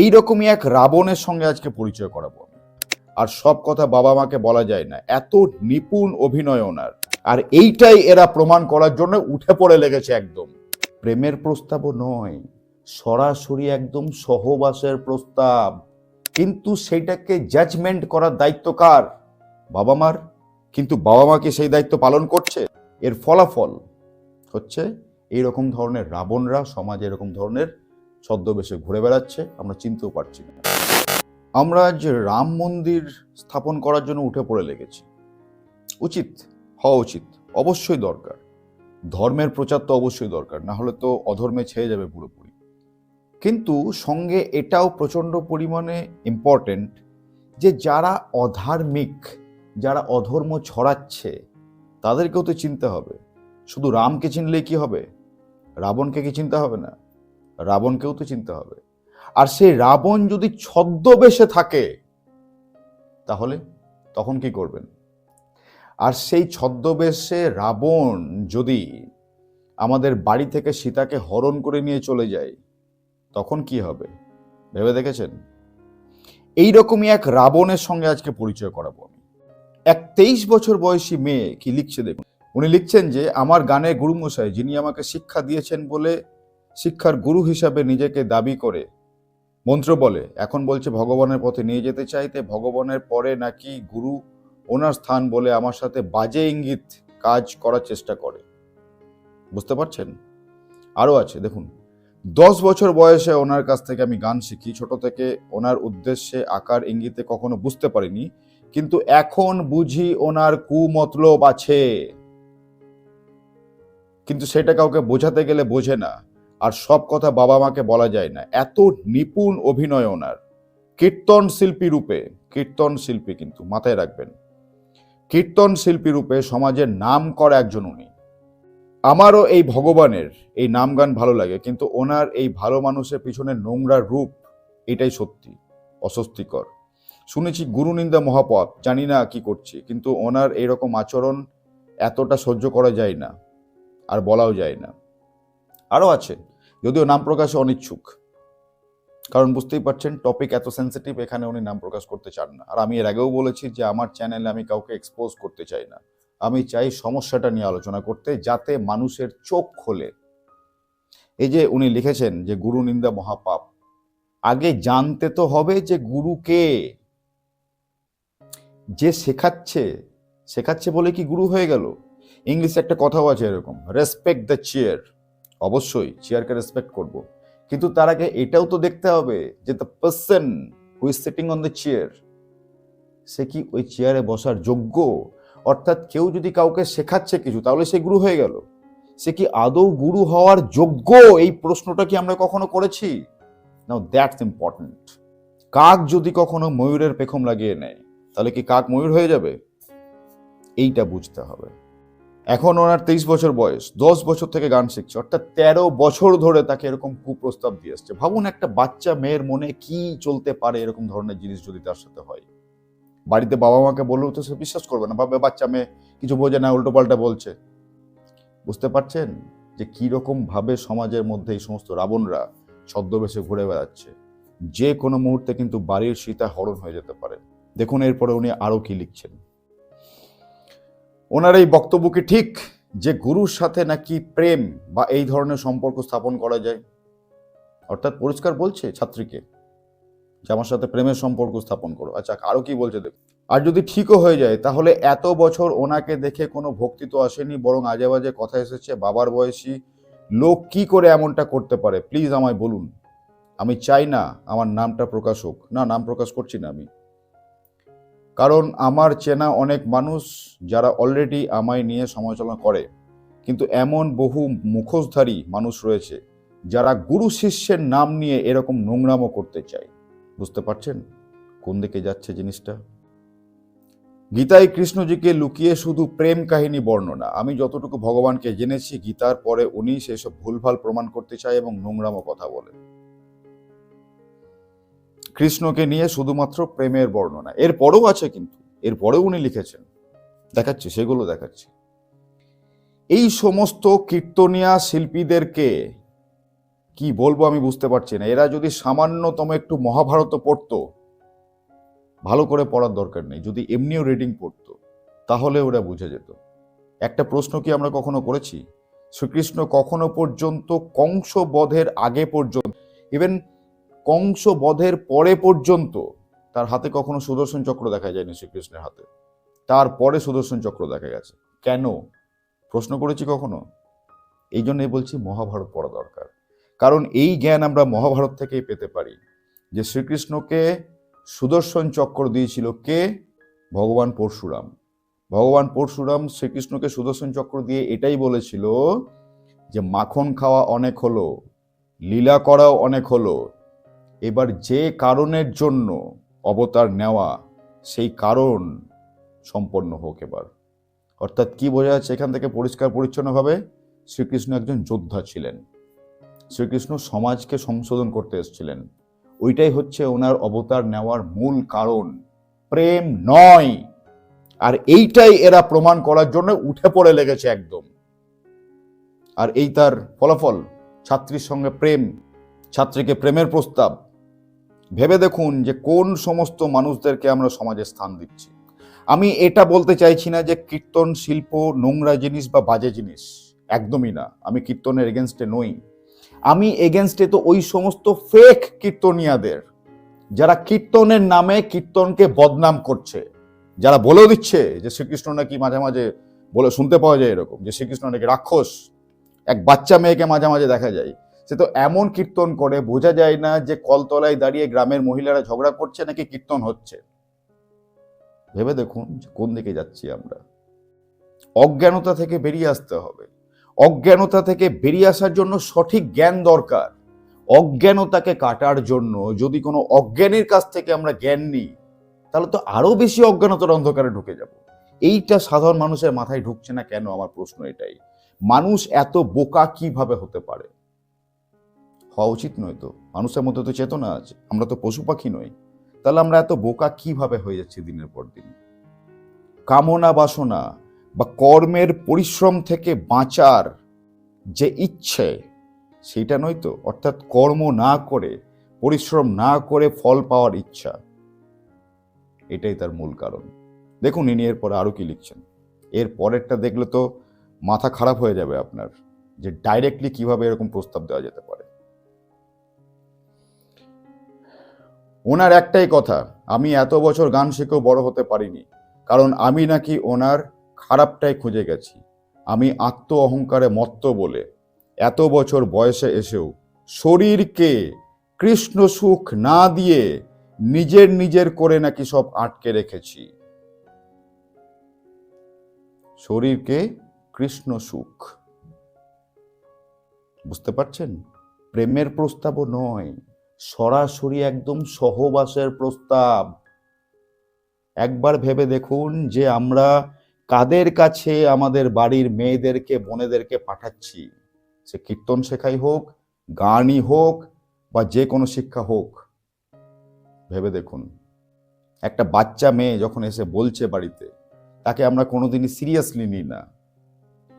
এই রকমই এক রাবণের সঙ্গে আজকে পরিচয় করাবো আর সব কথা বাবা মাকে বলা যায় না, এত নিপুণ অভিনয় ওনার আর এইটাই এরা প্রমাণ করার জন্য উঠে পড়ে লেগেছে একদম। প্রেমের প্রস্তাবও নয়, সরাসরি একদম সহবাসের প্রস্তাব। কিন্তু সেইটাকে জাজমেন্ট করার দায়িত্ব কার? বাবা মার? কিন্তু বাবা মাকে সেই দায়িত্ব পালন করছে? এর ফলাফল হচ্ছে এইরকম ধরনের রাবণরা, সমাজে এরকম ধরনের ছদ্মবেশে ঘুরে বেড়াচ্ছে, আমরা চিনতেও পারছি না। আমরা যে রাম মন্দির স্থাপন করার জন্য উঠে পড়ে লেগেছি। উচিত, হওয়া উচিত, অবশ্যই দরকার। ধর্মের প্রচার তো অবশ্যই দরকার, না হলে তো অধর্মে ছেয়ে যাবে পুরোপুরি। কিন্তু সঙ্গে এটাও প্রচণ্ড পরিমাণে ইম্পর্টেন্ট যে যারা অধার্মিক, যারা অধর্ম ছড়াচ্ছে, তাদেরকেও তো চিনতে হবে। শুধু রামকে চিনলেই কি হবে? রাবণকে কি চিনতে হবে না? রাবণকেও তো চিনতে হবে। আর সেই রাবণ যদি ছদ্মবেশে থাকে, তাহলে তখন কি করবেন? আর সেই ছদ্মবেশে রাবণ যদি আমাদের বাড়ি থেকে সীতাকে হরণ করে নিয়ে চলে যায়, তখন কি হবে? ভেবে দেখেছেন? এই রকমই এক রাবণের সঙ্গে আজকে পরিচয় করাবো আমি। এক তেইশ বছর বয়সী মেয়ে কি লিখছে দেখুন। উনি লিখছেন যে, আমার গানের গুরুমশাই যিনি আমাকে শিক্ষা দিয়েছেন বলে শিক্ষার গুরু হিসাবে নিজেকে দাবি করে। মন্ত্র বলে, এখন বলছে ভগবানের পথে নিয়ে যেতে চাইতে, ভগবানের পরে নাকি গুরু ওনার স্থান বলে আমার সাথে বাজে ইঙ্গিত কাজ করার চেষ্টা করে। বুঝতে পারছেন? আরও আছে, দেখুন, দশ বছর বয়সে ওনার কাছ থেকে আমি গান শিখি। ছোট থেকে ওনার উদ্দেশ্যে আকার ইঙ্গিতে কখনো বুঝতে পারিনি, কিন্তু এখন বুঝি ওনার কুমতলব আছে। কিন্তু সেটা কাউকে বোঝাতে গেলে বোঝে না। আর সব কথা বাবা মাকে বলা যায় না। এত নিপুণ অভিনয় ওনার কীর্তন শিল্পী রূপে, কীর্তন শিল্পী কিন্তু মাথায় রাখবেন। কীর্তন শিল্পী রূপে সমাজের নাম করা একজন উনি। আমারও এই ভগবানের এই নাম গান ভালো লাগে, কিন্তু ওনার এই ভালো মানুষের পিছনে নোংরা রূপ, এটাই সত্যি, অস্বস্তিকর। শুনেছি গুরুনিন্দা মহাপথ জানি না কি করছি, কিন্তু ওনার এইরকম আচরণ এতটা সহ্য করা যায় না, আর বলাও যায় না। আরও আছে, যদিও নাম প্রকাশে অনিচ্ছুক। কারণ বুঝতেই পারছেন টপিক এত সেন্সিটিভ এখানে উনি নাম প্রকাশ করতে চান না। আর আমি এর আগেও বলেছি যে আমার চ্যানেলে আমি কাউকে এক্সপোজ করতে চাই না। আমি চাই সমস্যাটা নিয়ে আলোচনা করতে, যাতে মানুষের চোখ খোলে। এই যে উনি লিখেছেন যে, গুরু নিন্দা মহাপাপ। আগে জানতে তো হবে যে, গুরু কে? যে শেখাচ্ছে শেখাচ্ছে বলে কি গুরু হয়ে গেল? ইংলিশে একটা কথাও আছে এরকম রেসপেক্ট দ্য চেয়ার অবশ্যই চেয়ারকে রেসপেক্ট করব। কিন্তু তার আগে এটাও তো দেখতে হবে যে the person who is sitting on the chair সে কি ওই চেয়ারে বসার যোগ্য? অর্থাৎ কেউ যদি কাউকে শেখাচ্ছে কিছু, তাহলে সে গুরু হয়ে গেল। সে কি আদৌ গুরু হওয়ার যোগ্য? এই প্রশ্নটা কি আমরা কখনো করেছি? নাও দ্যাটস ইম্পর্টেন্ট কাক যদি কখনো ময়ূরের পেখম লাগিয়ে নেয়, তাহলে কি কাক ময়ূর হয়ে যাবে? এইটা বুঝতে হবে। এখন ওনার তেইশ বছর বয়স, দশ বছর থেকে গান শিখছে, অর্থাৎ তেরো বছর ধরে তাকে এরকম কুপ্রস্তাব দিয়ে আসছে। ভাবুন একটা বাচ্চা মেয়ের মনে কি চলতে পারে এরকম ধরনের জিনিস যদি তার সাথে হয়। বাড়িতে বাবা মাকে বললেও তো সে বিশ্বাস করবে না ভাবে বাচ্চা মেয়ে কিছু বোঝে না উল্টো পাল্টা বলছে। বুঝতে পারছেন যে কি রকম ভাবে সমাজের মধ্যে এই সমস্ত রাবণরা ছদ্মবেশে ঘুরে বেড়াচ্ছে? যে কোনো মুহূর্তে কিন্তু বাড়ির সীতা হরণ হয়ে যেতে পারে। দেখুন এরপরে উনি আরও কি লিখছেন। ওনার এই বক্তব্য কি ঠিক? যে গুরুর সাথে নাকি প্রেম বা এই ধরনের সম্পর্ক স্থাপন করা যায়? অর্থাৎ পরিষ্কার বলছে ছাত্রীকে যে আমার সাথে প্রেমের সম্পর্ক স্থাপন করো। আচ্ছা আরও কি বলছে দেখ আর যদি ঠিকও হয়ে যায়, তাহলে এত বছর ওনাকে দেখে কোনো ভক্তি তো আসেনি, বরং আজে বাজে কথা এসেছে, বাবার বয়সী লোক কি করে এমনটা করতে পারে? প্লিজ আমায় বলুন। আমি চাই না আমার নামটা প্রকাশ হোক। না, নাম প্রকাশ করছি না আমি। কারণ আমার চেনা অনেক মানুষ যারা অলরেডি আমায় নিয়ে সমালোচনা করে। কিন্তু এমন বহু মুখোশধারী মানুষ রয়েছে যারা গুরু শিষ্যের নাম নিয়ে এরকম নোংরামও করতে চায়। বুঝতে পারছেন কোন দিকে যাচ্ছে জিনিসটা? গীতায় কৃষ্ণজিকে লুকিয়ে শুধু প্রেম কাহিনী বর্ণনা। আমি যতটুকু ভগবানকে জেনেছি, গীতার পরে উনি সেসব ভুলভাল প্রমাণ করতে চায় এবং নোংরামো কথা বলে। কৃষ্ণকে নিয়ে শুধুমাত্র প্রেমের বর্ণনা। এরপরেও আছে কিন্তু, এরপরেও উনি লিখেছেন। দেখাচ্ছি, সেগুলো দেখাচ্ছি। এই সমস্ত কীর্তনিয়া শিল্পীদেরকে কি বলব আমি বুঝতে পারছি না। এরা যদি সামান্যতম একটু মহাভারত পড়তো, ভালো করে পড়ার দরকার নেই। যদি এমনিও রিডিং পড়তো, তাহলে ওরা বুঝে যেত। একটা প্রশ্ন কি আমরা কখনো করেছি? শ্রীকৃষ্ণ কখনো পর্যন্ত কংস বধের আগে পর্যন্ত ইভেন কংস বধের পরে পর্যন্ত তার হাতে কখনো সুদর্শন চক্র দেখা যায়নি শ্রীকৃষ্ণের হাতে। তারপরে সুদর্শন চক্র দেখা গেছে। কেন? প্রশ্ন করেছি কখনো? এই জন্যই বলছি মহাভারত পড়া দরকার। কারণ এই জ্ঞান আমরা মহাভারত থেকেই পেতে পারি। যে শ্রীকৃষ্ণকে সুদর্শন চক্র দিয়েছিল কে? ভগবান পরশুরাম। ভগবান পরশুরাম শ্রীকৃষ্ণকে সুদর্শন চক্র দিয়ে এটাই বলেছিল যে মাখন খাওয়া অনেক হলো, লীলা করাও অনেক হলো এবার যে কারণের জন্য অবতার নেওয়া, সেই কারণ সম্পন্ন হোক এবার। অর্থাৎ কি বোঝা যাচ্ছে এখান থেকে পরিষ্কার পরিচ্ছন্নভাবে? শ্রীকৃষ্ণ একজন যোদ্ধা ছিলেন। শ্রীকৃষ্ণ সমাজকে সংশোধন করতে এসেছিলেন। ওইটাই হচ্ছে ওনার অবতার নেওয়ার মূল কারণ। প্রেম নয়। আর এইটাই এরা প্রমাণ করার জন্য উঠে পড়ে লেগেছে একদম। আর এই তার ফলাফল, ছাত্রীর সঙ্গে প্রেম, ছাত্রীকে প্রেমের প্রস্তাব ভেবে দেখুন যে কোন সমস্ত মানুষদেরকে আমরা সমাজে স্থান দিচ্ছি। আমি এটা বলতে চাইছি না যে কীর্তন, শিল্প, নোংরা জিনিস বা বাজে জিনিস, একদমই না। আমি কীর্তনের এগেনস্টে নই। আমি এগেনস্টে তো ওই সমস্ত ফেক কীর্তনিয়াদের, যারা কীর্তনের নামে কীর্তনকে বদনাম করছে, যারা বলেও দিচ্ছে যে শ্রীকৃষ্ণ নাকি মাঝে মাঝে বলে শুনতে পাওয়া যায় এরকম, যে শ্রীকৃষ্ণ নাকি রাক্ষস, এক বাচ্চা মেয়েকে মাঝে মাঝে দেখা যায়। সে তো এমন কীর্তন করে, বোঝা যায় না যে কলতলায় দাঁড়িয়ে গ্রামের মহিলারা ঝগড়া করছে নাকি কীর্তন হচ্ছে। ভেবে দেখুন কোন দিকে যাচ্ছি আমরা। অজ্ঞানতা থেকে বেরিয়ে আসতে হবে। অজ্ঞানতা থেকে বেরিয়ে আসার জন্য সঠিক জ্ঞান দরকার। অজ্ঞানতাকে কাটার জন্য যদি কোনো অজ্ঞানীর কাছ থেকে আমরা জ্ঞান নিই, তাহলে তো আরও বেশি অজ্ঞানতার অন্ধকারে ঢুকে যাব। এইটা সাধারণ মানুষের মাথায় ঢুকছে না কেন? আমার প্রশ্ন এটাই। মানুষ এত বোকা কীভাবে হতে পারে? হওয়া উচিত নয় তো। মানুষের মধ্যে তো চেতনা আছে, আমরা তো পশু পাখি নই। তাহলে আমরা এত বোকা কীভাবে হয়ে যাচ্ছি দিনের পর দিন? কামনা বাসনা বা কর্মের পরিশ্রম থেকে বাঁচার যে ইচ্ছে, সেটা নয় তো। অর্থাৎ কর্ম না করে, পরিশ্রম না করে ফল পাওয়ার ইচ্ছা। এটাই তার মূল কারণ। দেখুন ইনি এরপরে আরও কি লিখছেন। এর পরেরটা দেখলে তো মাথা খারাপ হয়ে যাবে আপনার, যে ডাইরেক্টলি কীভাবে এরকম প্রস্তাব দেওয়া যেতে পারে। ওনার একটাই কথা, আমি এত বছর গান শিখেও বড় হতে পারিনি, কারণ আমি নাকি ওনার খারাপটাই খুঁজে গেছি। আমি আত্ম অহংকারে মত্ত বলে এত বছর বয়সে এসেও শরীরকে কৃষ্ণ সুখ না দিয়ে নিজের নিজের করে নাকি সব আটকে রেখেছি। শরীরকে কৃষ্ণ সুখ। বুঝতে পারছেন? প্রেমের প্রস্তাবও নয়। সরাসরি একদম সহবাসের প্রস্তাব। একবার ভেবে দেখুন যে আমরা কাদের কাছে আমাদের বাড়ির মেয়েদেরকে, বোনেদেরকে পাঠাচ্ছি। সে কীর্তন শেখাই হোক, গানই হোক, বা যে কোনো শিক্ষা হোক। ভেবে দেখুন, একটা বাচ্চা মেয়ে যখন এসে বলছে বাড়িতে, তাকে আমরা কোনোদিনই সিরিয়াসলি নিই না।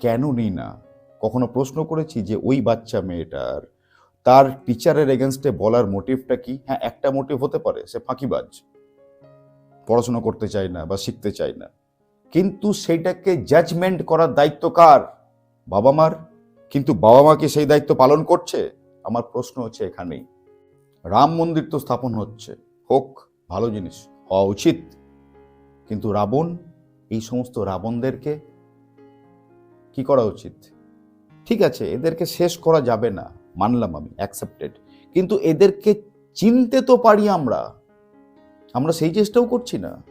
কেন নিই না? কখনো প্রশ্ন করেছি যে ওই বাচ্চা মেয়েটার তার টিচারের এগেনস্টে বলার মোটিভটা কি? হ্যাঁ একটা মোটিভ হতে পারে, সে ফাঁকিবাজ। পড়াশোনা করতে চায় না বা শিখতে চায় না। কিন্তু সেইটাকে জাজমেন্ট করার দায়িত্ব কার? বাবা মার কিন্তু বাবা মা কি সেই দায়িত্ব পালন করছে? আমার প্রশ্ন হচ্ছে এখানেই। রাম মন্দির তো স্থাপন হচ্ছে। হোক, ভালো জিনিস, হওয়া উচিত। কিন্তু রাবণ, এই সমস্ত রাবণদেরকে কি করা উচিত? ঠিক আছে, এদেরকে শেষ করা যাবে না। মানলাম আমি অ্যাকসেপ্টেড কিন্তু এদেরকে চিনতে তো পারি আমরা। আমরা সেই চেষ্টাও করছি না।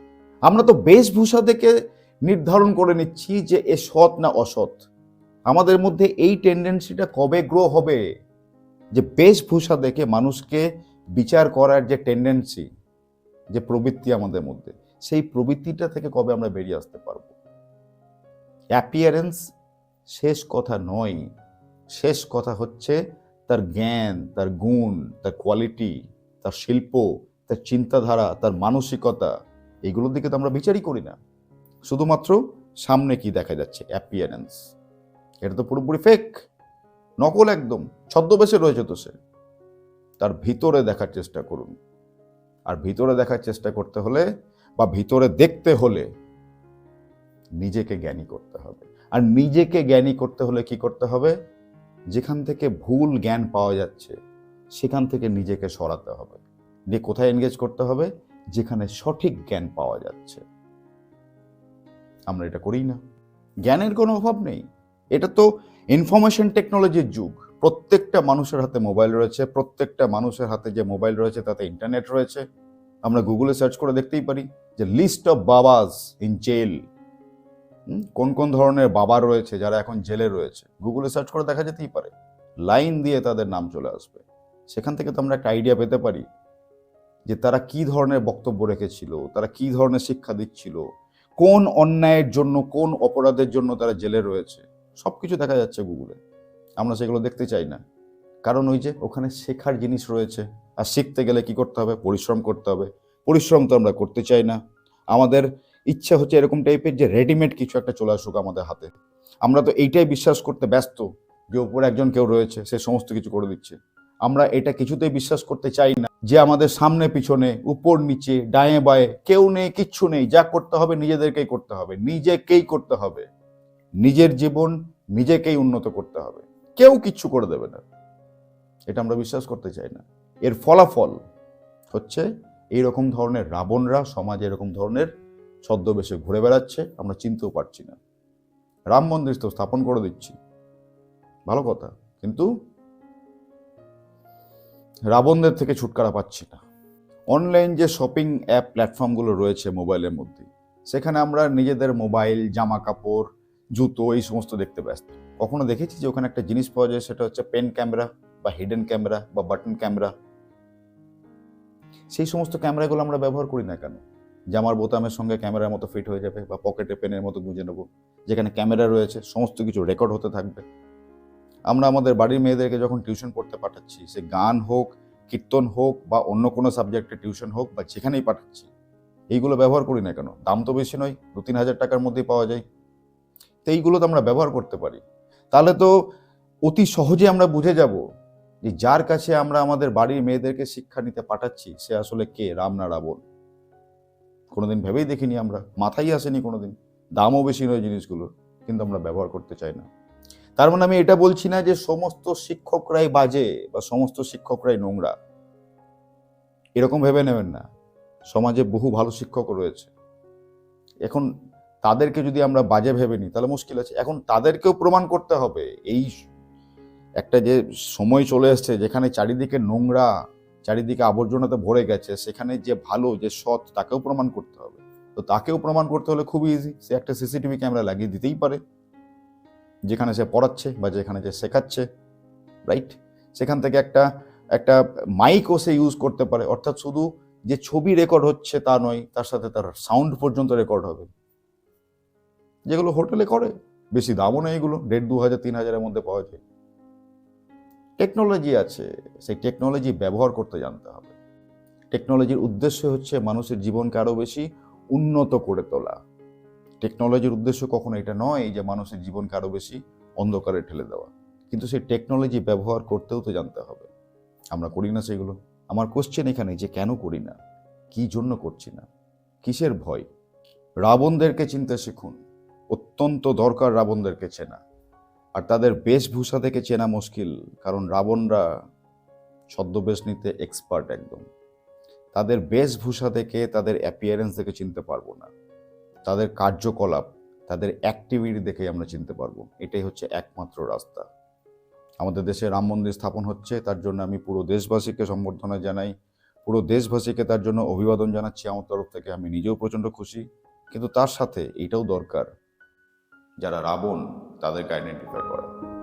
আমরা তো বেশভূষা থেকে নির্ধারণ করে নিচ্ছি যে এ সৎ না অসৎ। আমাদের মধ্যে এই টেন্ডেন্সিটা কবে গ্রো হবে? যে বেশভূষা দেখে মানুষকে বিচার করার যে টেন্ডেন্সি যে প্রবৃত্তি আমাদের মধ্যে, সেই প্রবৃত্তিটা থেকে কবে আমরা বেরিয়ে আসতে পারব? অ্যাপিয়ারেন্স শেষ কথা নয়। শেষ কথা হচ্ছে তার জ্ঞান, তার গুণ, তার কোয়ালিটি তার শিল্প, তার চিন্তাধারা, তার মানসিকতা, এগুলোর দিকে তো আমরা বিচারই করি না। শুধুমাত্র সামনে কি দেখা যাচ্ছে? অ্যাপিয়ারেন্স এটা তো পুরোপুরি ফেক নকল একদম। ছদ্মবেশে রয়েছে তো সে। তার ভিতরে দেখার চেষ্টা করুন। আর ভিতরে দেখার চেষ্টা করতে হলে বা ভিতরে দেখতে হলে নিজেকে জ্ঞানী করতে হবে। আর নিজেকে জ্ঞানী করতে হলে কি করতে হবে? যেখান থেকে ভুল জ্ঞান পাওয়া যাচ্ছে, সেখান থেকে নিজেকে সরাতে হবে। দিয়ে কোথায় এনগেজ করতে হবে? যেখানে সঠিক জ্ঞান পাওয়া যাচ্ছে। আমরা এটা করি না। জ্ঞানের কোনো অভাব নেই। এটা তো ইনফরমেশন টেকনোলজির যুগ। প্রত্যেকটা মানুষের হাতে মোবাইল রয়েছে, প্রত্যেকটা মানুষের হাতে যে মোবাইল রয়েছে, তাতে ইন্টারনেট রয়েছে। আমরা গুগলে সার্চ করে দেখতেই পারি যে list of babas in jail কোন কোন ধরনের বাবা রয়েছে, যারা এখন জেলে রয়েছে গুগলে সার্চ করে দেখা যেতেই পারে। লাইন দিয়ে তাদের নাম চলে আসবে। সেখান থেকে তো আমরা একটা আইডিয়া পেতে পারি যে তারা কি ধরনের বক্তব্য রেখেছিল, তারা কি ধরনের শিক্ষা দিচ্ছিল, কোন অন্যায়ের জন্য, কোন অপরাধের জন্য তারা জেলে রয়েছে। সব কিছু দেখা যাচ্ছে গুগলে আমরা সেগুলো দেখতে চাই না। কারণ ওই যে ওখানে শেখার জিনিস রয়েছে। আর শিখতে গেলে কি করতে হবে? পরিশ্রম করতে হবে। পরিশ্রম তো আমরা করতে চাই না। আমাদের ইচ্ছা হচ্ছে এরকম টাইপের যে রেডিমেড কিছু একটা চলে আসুক আমাদের হাতে। আমরা তো এইটাই বিশ্বাস করতে ব্যস্ত যে ওপরে একজন কেউ রয়েছে, সে সমস্ত কিছু করে দিচ্ছে। আমরা এটা কিছুতেই বিশ্বাস করতে চাই না যে আমাদের সামনে, পিছনে, উপর, নিচে, ডায়ে বায়ে কেউ নেই, কিচ্ছু নেই। যা করতে হবে নিজেদেরকেই করতে হবে, নিজেকেই করতে হবে। নিজের জীবন নিজেকেই উন্নত করতে হবে। কেউ কিচ্ছু করে দেবে না। এটা আমরা বিশ্বাস করতে চাই না। এর ফলাফল হচ্ছে এইরকম ধরনের রাবণরা, সমাজে এরকম ধরনের ছদ্মবেশে ঘুরে বেড়াচ্ছে, আমরা চিনতেও পারছি না। রাম মন্দির তো স্থাপন করে দিচ্ছি। ভালো কথা, কিন্তু রাবণদের থেকে ছুটকারা পাচ্ছি না। অনলাইন যে শপিং অ্যাপ প্ল্যাটফর্মগুলো রয়েছে মোবাইলের মধ্যে, সেখানে আমরা নিজেদের মোবাইল জামা কাপড় জুতো এই সমস্ত দেখতে ব্যস্ত। কখনো দেখেছি যে ওখানে একটা জিনিস পাওয়া যায়, সেটা হচ্ছে পেন ক্যামেরা বা হিডেন ক্যামেরা বা বাটন ক্যামেরা? সেই সমস্ত ক্যামেরাগুলো আমরা ব্যবহার করি না কেন? জামার বোতামের সঙ্গে ক্যামেরার মতো ফিট হয়ে যাবে বা পকেটে পেনের মতো গুঁজে নেব। যেখানে ক্যামেরা রয়েছে, সমস্ত কিছু রেকর্ড হতে থাকবে। আমরা আমাদের বাড়ির মেয়েদেরকে যখন টিউশন পড়তে পাঠাচ্ছি, সে গান হোক, কীর্তন হোক বা অন্য কোনো সাবজেক্টে টিউশন হোক বা যেখানেই পাঠাচ্ছি, এইগুলো ব্যবহার করি না কেন? দাম তো বেশি নয়, দু তিন হাজার টাকার মধ্যেই পাওয়া যায়। তো এইগুলো তো আমরা ব্যবহার করতে পারি। তাহলে তো অতি সহজে আমরা বুঝে যাব যে যার কাছে আমরা আমাদের বাড়ির মেয়েদেরকে শিক্ষা নিতে পাঠাচ্ছি, সে আসলে কে? রাম না রাবণ কোনোদিন ভেবেই দেখিনি আমরা। মাথায় আসেনি কোনোদিন। দামও বেশি নয় জিনিসগুলো, কিন্তু আমরা ব্যবহার করতে চাই না। তার মানে আমি এটা বলছি না যে সমস্ত শিক্ষকরাই বাজে বা সমস্ত শিক্ষকরাই নোংরা। এরকম ভেবে নেবেন না। সমাজে বহু ভালো শিক্ষকও রয়েছে। এখন তাদেরকে যদি আমরা বাজে ভেবে নিই, তাহলে মুশকিল আছে। এখন তাদেরকেও প্রমাণ করতে হবে। এই একটা যে সময় চলে এসছে, যেখানে চারিদিকে নোংরা চারিদিকে আবর্জনাতে ভরে গেছে, সেখানে যে ভালো, যে সৎ, তাকেও প্রমাণ করতে হবে। তো তাকেও প্রমাণ করতে হলে খুবই ইজি সে একটা সিসিটিভি ক্যামেরা লাগিয়ে দিতেই পারে। যেখানে সে পড়াচ্ছে বা যেখানে সে শেখাচ্ছে রাইট সেখান থেকে একটা একটা মাইকও সে ইউজ করতে পারে। অর্থাৎ শুধু যে ছবি রেকর্ড হচ্ছে তা নয়, তার সাথে তার সাউন্ড পর্যন্ত রেকর্ড হবে। যেগুলো হোটেলে করে, বেশি দামও নেই এগুলো দেড় দু হাজার তিন হাজারের মধ্যে পাওয়া যায়। টেকনোলজি আছে, সেই টেকনোলজি ব্যবহার করতে জানতে হবে। টেকনোলজির উদ্দেশ্য হচ্ছে মানুষের জীবনকে আরও বেশি উন্নত করে তোলা। টেকনোলজির উদ্দেশ্য কখনো এটা নয় যে মানুষের জীবনকে আরও বেশি অন্ধকারে ঠেলে দেওয়া। কিন্তু সেই টেকনোলজি ব্যবহার করতেও তো জানতে হবে। আমরা করি না সেগুলো। আমার কোশ্চেন এখানে যে কেন করি না? কি জন্য করছি না? কিসের ভয়? রাবণদেরকে চিনতে শিখুন। অত্যন্ত দরকার রাবণদেরকে চেনা। আর তাদের বেশভূষা থেকে চেনা মুশকিল, কারণ রাবণরা ছদ্মবেশ নিতে এক্সপার্ট একদম। তাদের বেশভূষা থেকে তাদের অ্যাপিয়ারেন্স দেখে চিনতে পারব না। তাদের কার্যকলাপ, তাদের অ্যাক্টিভিটি দেখে আমরা চিনতে পারব। এটাই হচ্ছে একমাত্র রাস্তা। আমাদের দেশে রাম মন্দির স্থাপন হচ্ছে, তার জন্য আমি পুরো দেশবাসীকে সম্বর্ধনা জানাই। পুরো দেশবাসীকে তার জন্য অভিবাদন জানাচ্ছি আমার তরফ থেকে। আমি নিজেও প্রচণ্ড খুশি, কিন্তু তার সাথে এটাও দরকার যারা রাবণ তাদেরকে আইডেন্টিফাই করা।